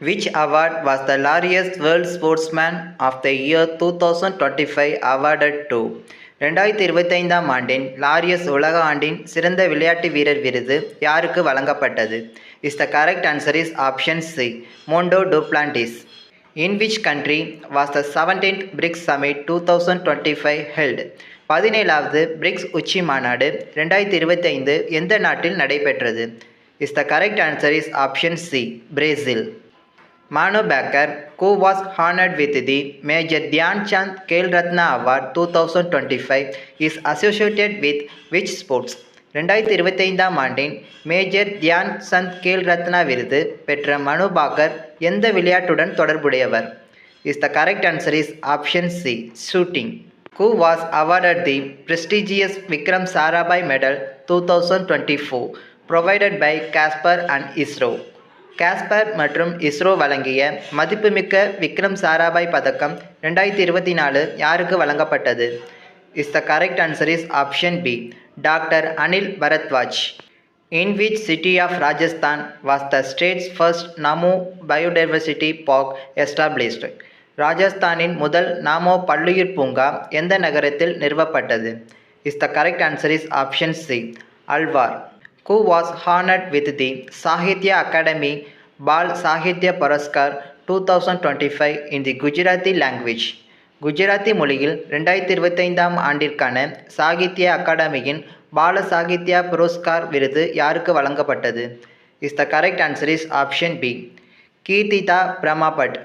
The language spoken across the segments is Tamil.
Which award was the Laureus World Sportsman of the Year 2025 awarded to? ரெண்டாயிரத்தி இருபத்தைந்தாம் ஆண்டின் லாரியஸ் உலக ஆண்டின் சிறந்த விளையாட்டு வீரர் விருது யாருக்கு வழங்கப்பட்டது? Is the correct answer is option C Mondo Duplantis in which country was the seventeenth BRICS summit two thousand twenty five held பதினேழாவது பிரிக்ஸ் உச்சி மாநாடு ரெண்டாயிரத்தி இருபத்தைந்து எந்த நாட்டில் நடைபெற்றது? Is the correct answer is option C Brazil Manu Baker, who was honored with the Major Dhyan Chand Khel Ratna Award 2025, is associated with which sports? ரெண்டாயிரத்தி இருபத்தைந்தாம் ஆண்டின் மேஜர் தியான் சந்த் கேல் ரத்னா விருது பெற்ற மனு பாக்கர் எந்த விளையாட்டுடன் தொடர்புடையவர்? Is the correct answer is option C shooting who was awarded the prestigious Vikram Sarabhai medal two thousand twenty four provided by Casper மற்றும் இஸ்ரோ வழங்கிய மதிப்புமிக்க விக்ரம் சாராபாய் பதக்கம் ரெண்டாயிரத்தி இருபத்தி நாலு யாருக்கு வழங்கப்பட்டது? Is the correct answer is option B doctor Anil Bharadwaj in which city of Rajasthan was the state's first Namo biodiversity park established ராஜஸ்தானின் முதல் நாமோ பல்லுயிர் பூங்கா எந்த நகரத்தில் நிறுவப்பட்டது? Is the correct answer is option C Alwar who was honored with the Sahitya Academy Bal Sahitya Puraskar 2025 in the Gujarati language. Gujarati மொழியில் ரெண்டாயிரத்தி இருபத்தைந்தாம் ஆண்டிற்கான சாகித்ய அகாடமியின் பால சாகித்யா புரஸ்கார் விருது யாருக்கு வழங்கப்பட்டது? Is the correct answer is option B Kirtida Brahmbhatt.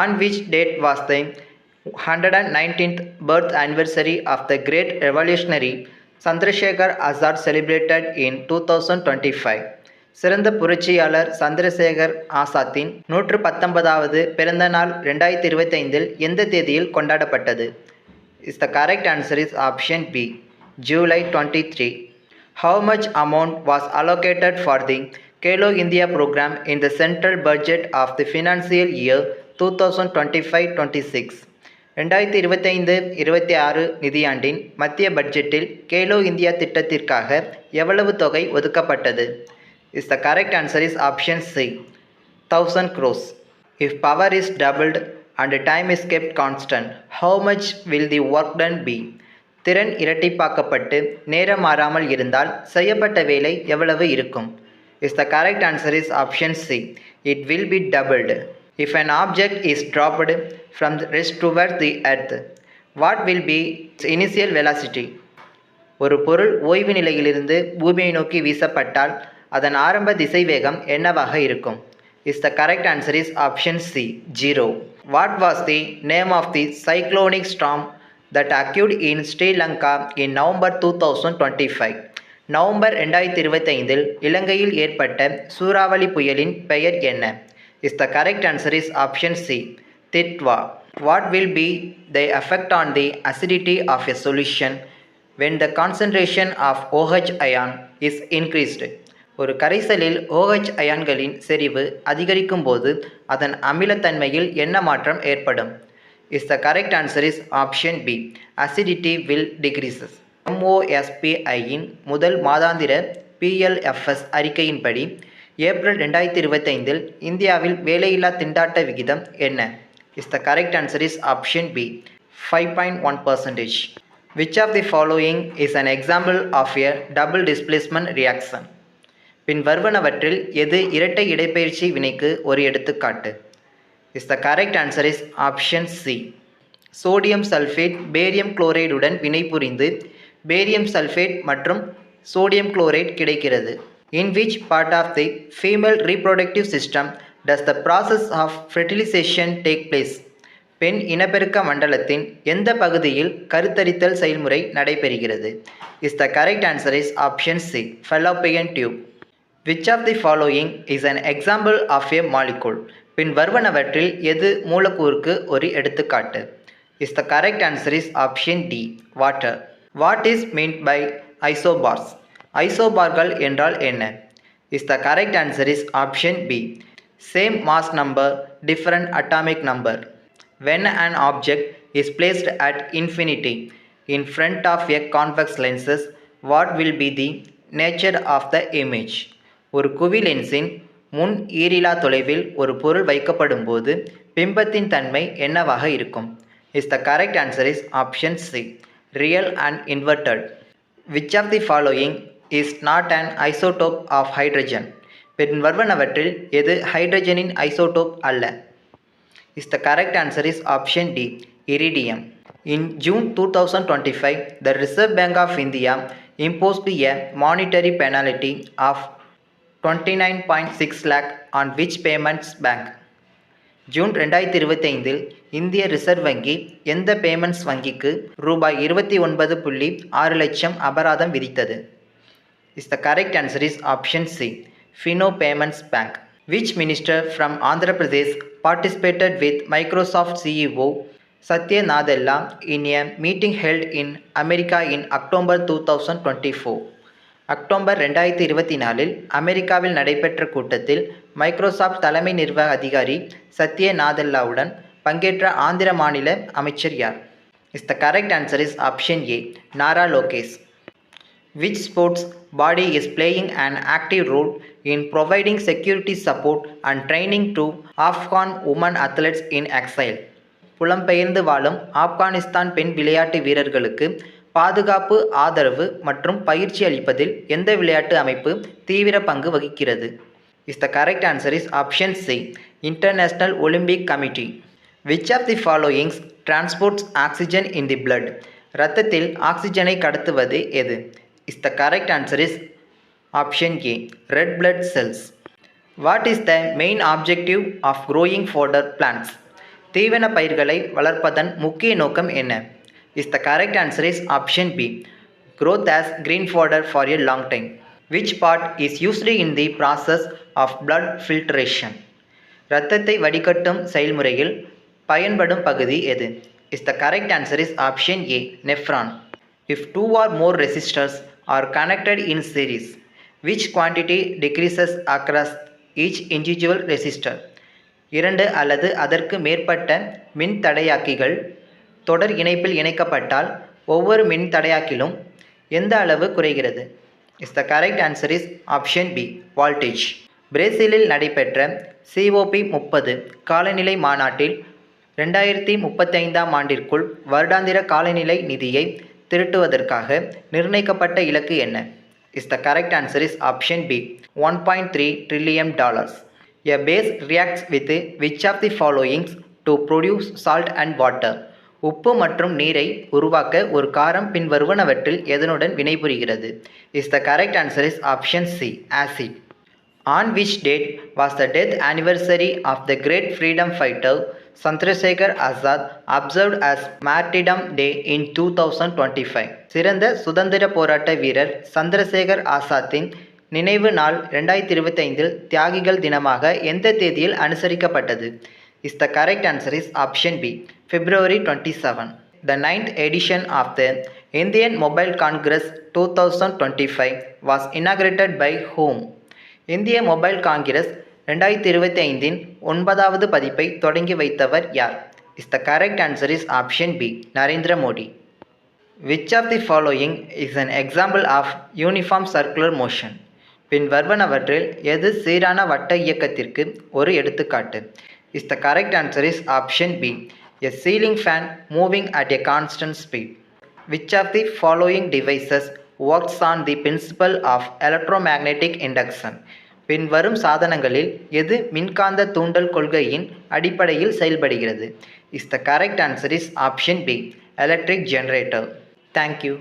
On which date was the hundred and nineteenth birth anniversary of the great revolutionary Chandrashekhar Azad celebrated in two thousand twenty five சிறந்த புரட்சியாளர் சந்திரசேகர் ஆசாத்தின் நூற்று பத்தொன்பதாவது பிறந்த நாள் ரெண்டாயிரத்தி இருபத்தைந்தில் எந்த தேதியில் கொண்டாடப்பட்டது? Is the correct answer is option B July twenty three how much amount was allocated for the Khelo India programme in the central budget of the financial year two thousand twenty five twenty six ரெண்டாயிரத்தி இருபத்தைந்து இருபத்தி ஆறு நிதியாண்டின் மத்திய பட்ஜெட்டில் கேலோ இந்தியா திட்டத்திற்காக எவ்வளவு தொகை ஒதுக்கப்பட்டது? Is the correct answer is option C thousand crores. If power is doubled and time is kept constant how much will the work done be திறன் இரட்டிப்பாக்கப்பட்டு நேரம் மாறாமல் இருந்தால் செய்யப்பட்ட வேலை எவ்வளவு இருக்கும்? Is the correct answer is option C it will be doubled if an object is dropped from rest toward the earth what will be initial velocity ஒரு பொருள் ஓய்வு நிலையிலிருந்து பூமியை நோக்கி வீசப்பட்டால் அதன் ஆரம்ப திசைவேகம் என்னவாக இருக்கும்? Is the correct answer is option C zero what was the name of the cyclonic storm that occurred in Sri Lanka in November two thousand twenty five November ரெண்டாயிரத்தி இருபத்தைந்தில் இலங்கையில் ஏற்பட்ட சூறாவளி புயலின் பெயர் என்ன? Is the correct answer is option C Ditwah. What will be the effect on the acidity of a solution when the concentration of OH ion is increased ஒரு கரைசலில் ஓஹெச் அயான்களின் செறிவு அதிகரிக்கும் போது அதன் அமிலத்தன்மையில் என்ன மாற்றம் ஏற்படும்? Is the correct answer is option B acidity will decreases எம்ஓஎஸ்பிஐயின் முதல் மாதாந்திர பிஎல்எஃப்எஸ் அறிக்கையின்படி ஏப்ரல் ரெண்டாயிரத்தி இருபத்தைந்தில் இந்தியாவில் வேலையில்லா திண்டாட்ட விகிதம் என்ன? Is the correct answer is option B five point one percentage which of the following is an example of a double displacement reaction பின் வருவனவற்றில் எது இரட்டை இடைப்பயிற்சி வினைக்கு ஒரு எடுத்துக்காட்டு? Is the correct answer is option C sodium sulphate barium குளோரைடுடன் வினைபுரிந்து பேரியம் சல்ஃபேட் மற்றும் சோடியம் குளோரைட் கிடைக்கிறது. In which part of the female reproductive system does the process of fertilisation take place பெண் இனப்பெருக்க மண்டலத்தின் எந்த பகுதியில் கருத்தரித்தல் செயல்முறை நடைபெறுகிறது? Is the correct answer is option C fallopian tube which of the following is an example of a molecule பின் வருவனவற்றில் எது மூலக்கூறுக்கு ஒரு எடுத்துக்காட்டு? Is the correct answer is option D water what is meant by isobars ஐசோபார்கள் என்றால் என்ன? Is the correct answer is option B same mass number different atomic number when an object is placed at infinity in front of a convex lenses what will be the nature of the image? ஒரு குவி லென்ஸின் முன் ஈரிலா தொலைவில் ஒரு பொருள் வைக்கப்படும் போது பிம்பத்தின் தன்மை என்னவாக இருக்கும்? Is the correct answer is option C real and inverted which of the following is not an isotope of hydrogen பின் வருவனவற்றில் எது ஹைட்ரஜனின் ஐசோடோப் அல்ல? Is the correct answer is option D iridium in June two thousand twenty five the Reserve Bank of India imposed a monetary penalty of 29.6 lakh on which payments bank June ரெண்டாயிரத்தி இருபத்தைந்தில் இந்திய ரிசர்வ் வங்கி எந்த பேமெண்ட்ஸ் வங்கிக்கு ரூபாய் இருபத்தி ஒன்பது புள்ளி ஆறு லட்சம் அபராதம் விதித்தது is the correct answer is option C Fino payments bank which minister from Andhra Pradesh participated with Microsoft CEO Satya Nadella in a meeting held in America in October two thousand October four October ரெண்டாயிரத்தி இருபத்தி நாலில் அமெரிக்காவில் நடைபெற்ற கூட்டத்தில் மைக்ரோசாஃப்ட் தலைமை நிர்வாக அதிகாரி சத்ய நாதல்லாவுடன் பங்கேற்ற ஆந்திர மாநில அமைச்சர் யார் is the correct answer is option A Nara Lokesh which sports body is playing an active role in providing security support and training to Afghan women athletes in exile. புலம்பெயர்ந்து வாழும் ஆப்கானிஸ்தான் பெண் விளையாட்டு வீரர்களுக்கு பாதுகாப்பு ஆதரவு மற்றும் பயிற்சி அளிப்பதில் எந்த விளையாட்டு அமைப்பு தீவிர பங்கு வகிக்கிறது? Is the correct answer is option C international Olympic committee which of the followings transports oxygen in the blood இரத்தத்தில் ஆக்சிஜனை கடத்துவது எது? Is the correct answer is option A red blood cells what is the main objective of growing fodder plants? தீவன பயிர்களை வளர்ப்பதன் முக்கிய நோக்கம் என்ன? Is the correct answer is option B growth as green fodder for a long time. Which part is used in the process of blood filtration? இரத்தத்தை வடிகட்டும் செயல்முறையில் பயன்படும் பகுதி எது? Is the correct answer is option A nephron if two or more resistors are connected in series which quantity decreases across each individual resistor இரண்டு அல்லது அதற்கு மேற்பட்ட மின் தடையாக்கிகள் தொடர் இணைப்பில் இணைக்கப்பட்டால் ஒவ்வொரு மின் தடையாக்கிலும் எந்த அளவு குறைகிறது? Is the correct answer is option B voltage பிரேசிலில் நடைபெற்ற சிஓபி முப்பது காலநிலை மாநாட்டில் ரெண்டாயிரத்தி முப்பத்தைந்தாம் ஆண்டிற்குள் வருடாந்திர காலநிலை நிதியை திரட்டுவதற்காக நிர்ணயிக்கப்பட்ட இலக்கு என்ன? Is the correct answer is option B one point three trillion dollars a base reacts with which of the followings to produce salt and water உப்பு மற்றும் நீரை உருவாக்க ஒரு காரம் பின்வருவனவற்றில் எதனுடன் வினைபுரிகிறது? Is the correct answer is option C acid on which date was the death anniversary of the great freedom fighter Chandrashekhar Azad observed as martyrdom day in two thousand twenty five சிறந்த சுதந்திர போராட்ட வீரர் சந்திரசேகர் ஆசாத்தின் நினைவு நாள் ரெண்டாயிரத்தி இருபத்தைந்தில் தியாகிகள் தினமாக எந்த தேதியில் அனுசரிக்கப்பட்டது? Is the correct answer is option B February twenty seven The the edition of the Indian Mobile Congress 2025 was inaugurated by whom? இந்திய மொபைல் காங்கிரஸ் ரெண்டாயிரத்தி இருபத்தி ஐந்தின் ஒன்பதாவது பதிப்பை தொடங்கி வைத்தவர் யார்? Is the correct answer is option B Narendra Modi. Which of the following is an example of uniform circular motion பின் வருவனவற்றில் எது சீரான வட்ட இயக்கத்திற்கு ஒரு எடுத்துக்காட்டு? Is the correct answer is option B a ceiling fan moving at a constant speed which of the following devices works on the principle of electromagnetic induction பின்வரும் சாதனங்களில் எது மின்காந்த தூண்டல் கொள்கையின் அடிப்படையில் செயல்படுகிறது? Is the correct answer is option B electric generator thank you